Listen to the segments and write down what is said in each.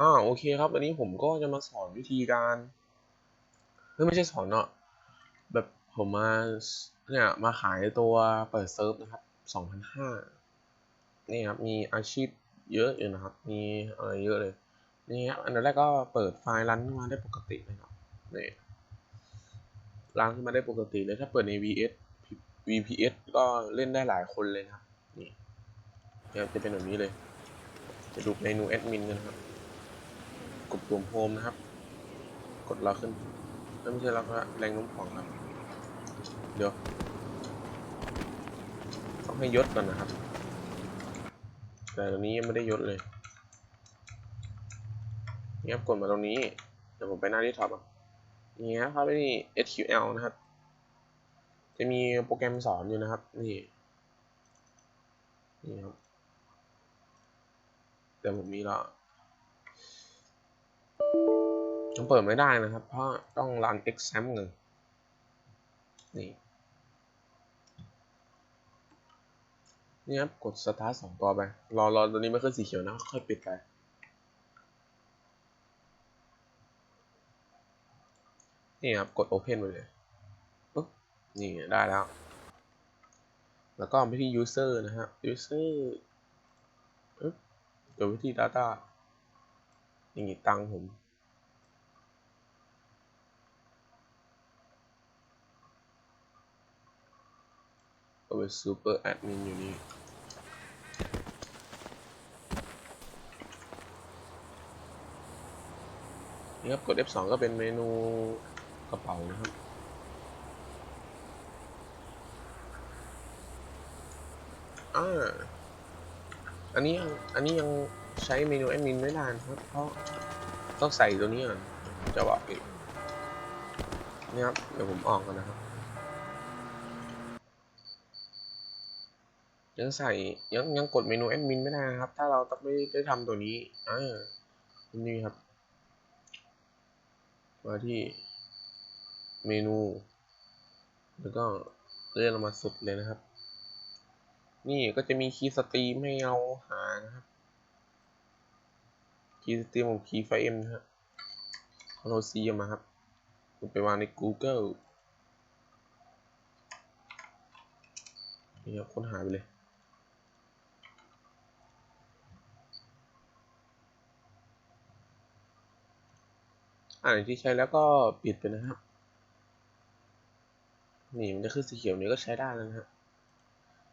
อ่าโอเคครับวันนี้ผมก็จะมาสอนวิธีการไม่ใช่สอนเนาะแบบผมมาเนี่ยมาขายตัวเปิดเซิร์ฟนะครับสองพันห้านี่ครับมีอาชีพเยอะอยู่นะครับ มีอะไรเยอะเลยนี่ครับอันดับแรกก็เปิดไฟล์รันขึ้นมาได้ปกตินะครับนี่รันขึ้นมาได้ปกติเลยถ้าเปิดใน VS VPS ก็เล่นได้หลายคนเลยนะครับนี่เนี่ยจะเป็นแบบนี้เลย จะดูเมนูแอดมินกันนะครับ กดปุ่มโฮมนะครับ กดเราขึ้นไม่ใช่เราก็แรงโน้มถ่วงครับเดี๋ยวต้องให้ยศก่อนนะครับ แต่ตอนนี้ยังไม่ได้ยศเลยนี่ครับกดมาตรงนี้ เดี๋ยวผมไปหน้าที่ท็อปอะนี่ครับเข้าไปที่ SQL นะครับ จะมีโปรแกรมสอนอยู่นะครับ นี่ นี่ครับ แต่ผมมีแล้ว ยังเปิดไม่ได้นะครับ เพราะต้องรัน exam หนึ่งนี่นี่ครับกด start สองตัวไปรอรอตัวนี้ไม่ขึ้นสีเขียวนะ ค่อยปิดไปนี่ครับ กด open ไปเลยปุ๊บนี่ได้แล้ว แล้วก็ไปที่ user นะฮะ user ปึ๊บเดี๋ยวไปที่ data อย่างนี้ตังผม ก็เป็นซูเปอร์แอดมินอยู่นี่นี่ครับกด F2 ก็เป็นเมนูกระเป๋านะครับอ่าอันนี้ยังอันนี้ยังใช้เมนูแอดมินไม่ได้นะครับเพราะต้องใส่ตัวนี้ก่อนจะบอกอีกนี่ครับเดี๋ยวผมออกกันนะครับ ยังใส่ยังยังกดเมนูแอดมินไม่ได้นะครับ ถ้าเราต้องไม่ได้ทำตัวนี้อ่านี่ครับ มาที่เมนู แล้วก็เลื่อนลงมาสุดเลยนะครับ นี่ก็จะมีคีย์สตรีมให้เราหานะครับ คีย์สตรีมของคีย์ไฟเอ็มนะครับคอนโทรซีมาครับไปวางใน Google นี่ครับค้นหาไปเลย อ่านที่ใช้แล้วก็ปิดไปนะครับนี่มันจะขึ้นสีเขียวนี้ก็ใช้ได้แล้วนะครับ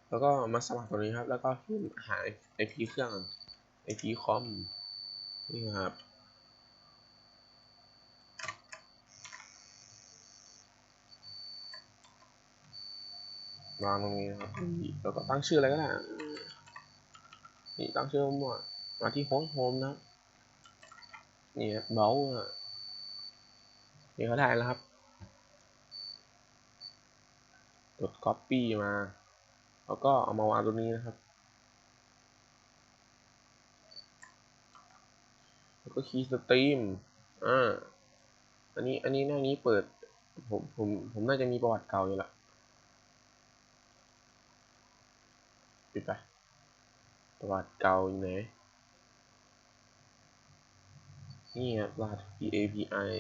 แล้วก็มาสมัครตัวนี้ครับ แล้วก็พิมพ์หา IP เครื่อง IP คอมนี่ครับวางตรงนี้นะครับแล้วก็ตั้งชื่ออะไรก็ได้นี่ตั้งชื่อมั่วมาที่โฮสต์โฮมนะนี่เบลอะ นี่เขาได้แล้วครับ กด copy มา แล้วก็เอามาวางตรงนี้นะครับ แล้วก็คีย์สตรีมอ่า อันนี้ อันนี้หน้านี้เปิด ผม ผม ผมน่าจะมีประวัติเก่าอยู่ละปิดไป ประวัติเก่าอยู่ไหนนี่ครับรหัส API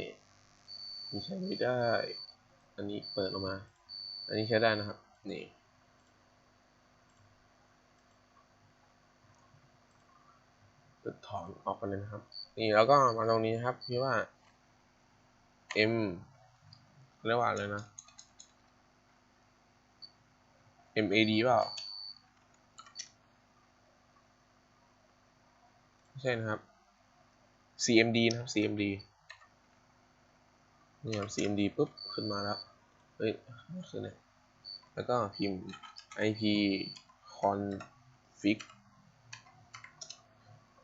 นี่ใช้ไม่ได้ อันนี้เปิดออกมา อันนี้ใช้ได้นะครับ นี่ตัดถอนออกกันเลยนะครับ นี่แล้วก็มาตรงนี้นะครับที่ว่า M เรียกว่าอะไรนะ MAD เปล่าไม่ใช่นะครับ CMD นะครับ CMD นี่ครับ CMD ปุ๊บ ขึ้นมาแล้ว เฮ้ยขึ้นเลยแล้วก็พิมพ์ IP config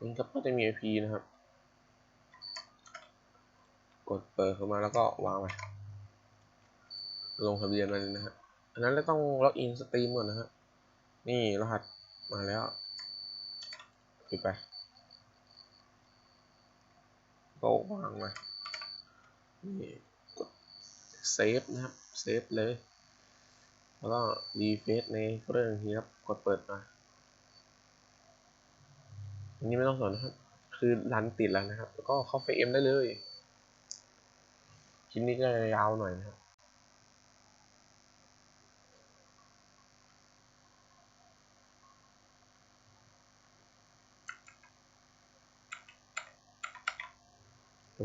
นี่ครับก็จะมี IP นะครับ กดเปิดเข้ามาแล้วก็วางไปลงทะเบียนมาเลยนะฮะอันนั้นเราต้องล็อกอินสตรีมก่อนนะฮะ นี่รหัสมาแล้วปิดไปก็วางมานี่ เซฟนะครับเซฟเลย แล้วก็รีเฟซในเครื่องนี้ครับกดเปิดมาอันนี้ไม่ต้องสนนะครับ คือรันติดแล้วนะครับ แล้วก็เข้าเฟมได้เลยคลิปนี้ก็ยาวหน่อยนะครับ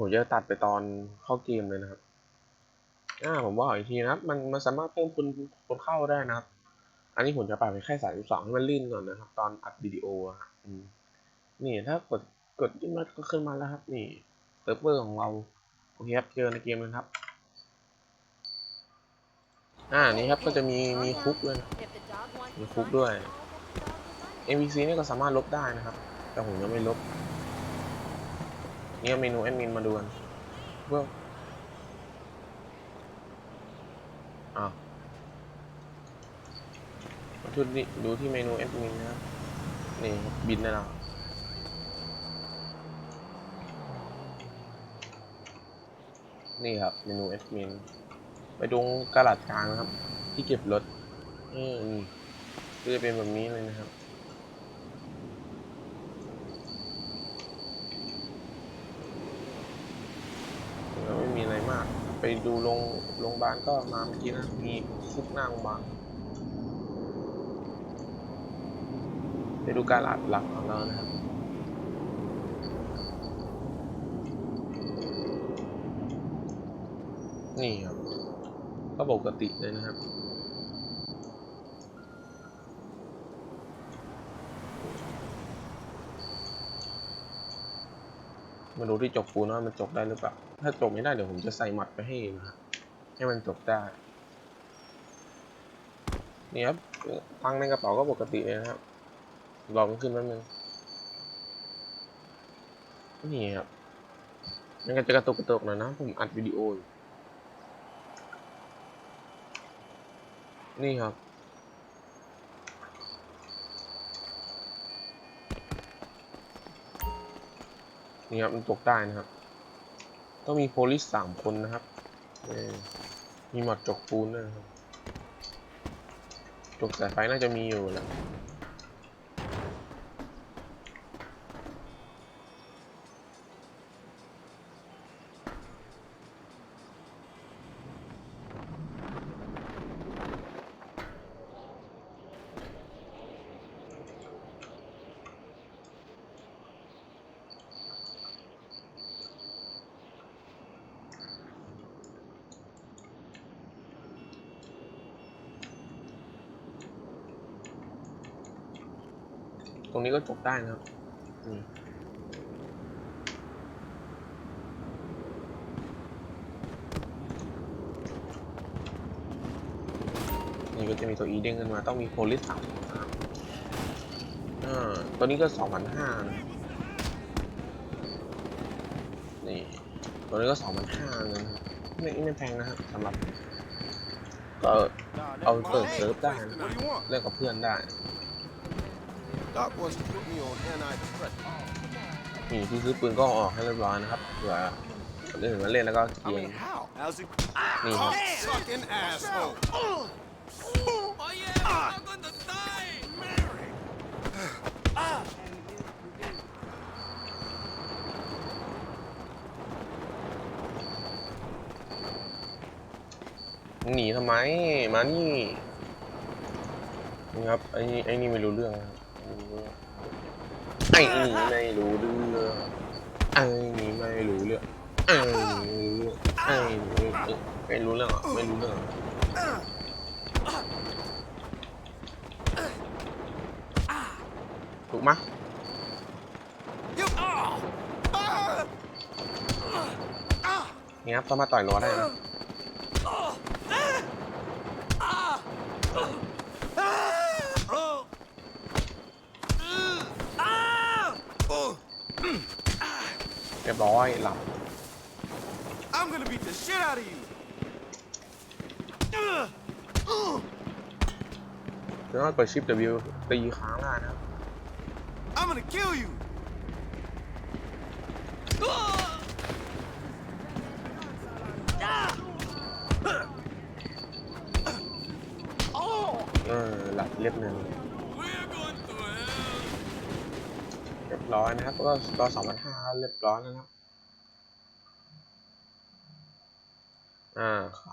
ผมจะตัดไปตอนเข้าเกมเลยนะครับ อ่าผมบอกอีกทีนะครับมันมันสามารถเพิ่มคนคนเข้าได้นะครับ อันนี้ผมจะปรับไปแค่สายสองให้มันลื่นก่อนนะครับ ตอนอัดวิดีโออะอืมนี่ถ้ากดกดขึ้นมาก็ขึ้นมาแล้วครับ นี่เซิร์ฟเวอร์ของเราโอเคครับเจอในเกมเลยครับ อ่านี่ครับก็จะมีมีคุกด้วยมีคุกด้วย NPC นี่ก็สามารถลบได้นะครับ แต่ผมยังไม่ลบ เนี่ยเมนูแอดมินมาดูกันเพื่อาว มาดูนี่ดูที่เมนูแอดมินนะครับ นี่บินได้แล้วนี่ครับเมนูแอดมินไปตรงกระดาษกลางนะครับ ที่เก็บรถอืมนี่ก็จะเป็นแบบนี้เลยนะครับไม่มีอะไรมาก ไปดูโรงโรงพยาบาลก็มาเมื่อกี้นะ มีคุกหน้าโรงพยาบาลไป ดูการหลักหลักของเรานะครับนี่ครับก็ปกติเลยนะครับมาดูที่จกปูนว่ามันจกได้หรือเปล่า ถ้าจกไม่ได้เดี๋ยวผมจะใส่หมัดไปให้นะครับให้มันจกได้ นี่ครับ ตังในกระเป๋าก็ปกติเลยนะครับ รอมันขึ้นแป๊บนึงนี่ครับมันก็จะกระตุกกระตุกหน่อยนะ ผมอัดวิดีโออยู่นี่ครับ นี่ครับ มันตกได้นะครับ ต้องมีโพลิสสามคนนะครับ มีหมอดจกปูนด้วยนะครับ จกสายไฟน่าจะมีอยู่แหล้ว ตรงนี้ก็จกได้นะครับนี่ก็จะมีตัวอีเด้งขึ้นมา ต้องมีโพลิสสามคนนะครับอ่าตัวนี้ก็สองพันห้านะนี่ตัวนี้ก็สองพันห้านะไม่ไม่แพงนะครับสำหรับก็เอาเปิดเซิร์ฟได้เล่นกับเพื่อนได้ Doc wants to put me on antidepressants. นี่ที่ซื้อปืนก็เอาออกให้เรียบร้อยนะครับเผื่อคนอื่นมาเล่นแล้วก็เก I ลีย mean, how? How's it? นี่ครับ Fucking asshole. Oh yeah, I'm gonna die! Mary. หนีทำไมมานี่นี่ครับไอ้นี่ไอ้นี่ไม่รู้เรื่องนะครับ ไอ้นี่ไม่รู้เรื่องไอ้นี่ไม่รู้เรื่องไอ้นี่ไอ้นี่ไม่รู้เรื่องอะไม่รู้เรื่องอถูกไหมย You. Ah! นี่ยครับสามารถต่อยรัวได้นะ Oh. Ah! Oh. เรียบร้อยหลับ I'm gonna beat the shit out of you. Ugh. Ugh. สามารถเปิดชิป W ตีค้างได้นะครับ I'm gonna kill you. Oh. เออหลับเรียบหนึ่ง We're going to hell! เร้อยนะครับ ก็ตัวสองพันห้าเรียบร้อยแล้วนะครับ อ่า